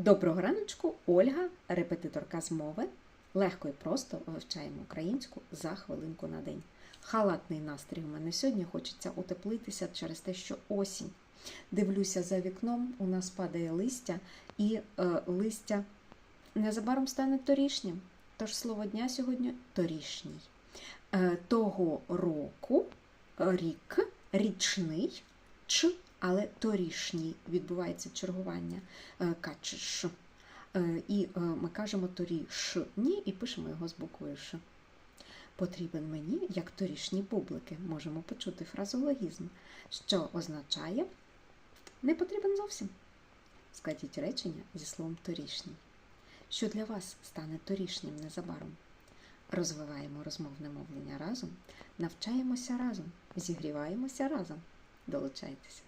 Доброго раночку, Ольга, репетиторка з мови. Легко і просто вивчаємо українську за хвилинку на день. Халатний настрій у мене сьогодні хочеться утеплитися через те, що осінь. Дивлюся за вікном, у нас падає листя, і е, листя незабаром стане торішнім. Тож слово дня сьогодні торішній. Е, того року рік, річний, ч, але торішній відбувається чергування е, качеш. Е, І е, ми кажемо торішні і пишемо його з буквою Ш. Потрібен мені, як торішні бублики. Можемо почути фразологізм, що означає не потрібен зовсім. Складіть речення зі словом торішній. Що для вас стане торішнім незабаром? Розвиваємо розмовне мовлення разом, навчаємося разом, зігріваємося разом. Долучайтеся.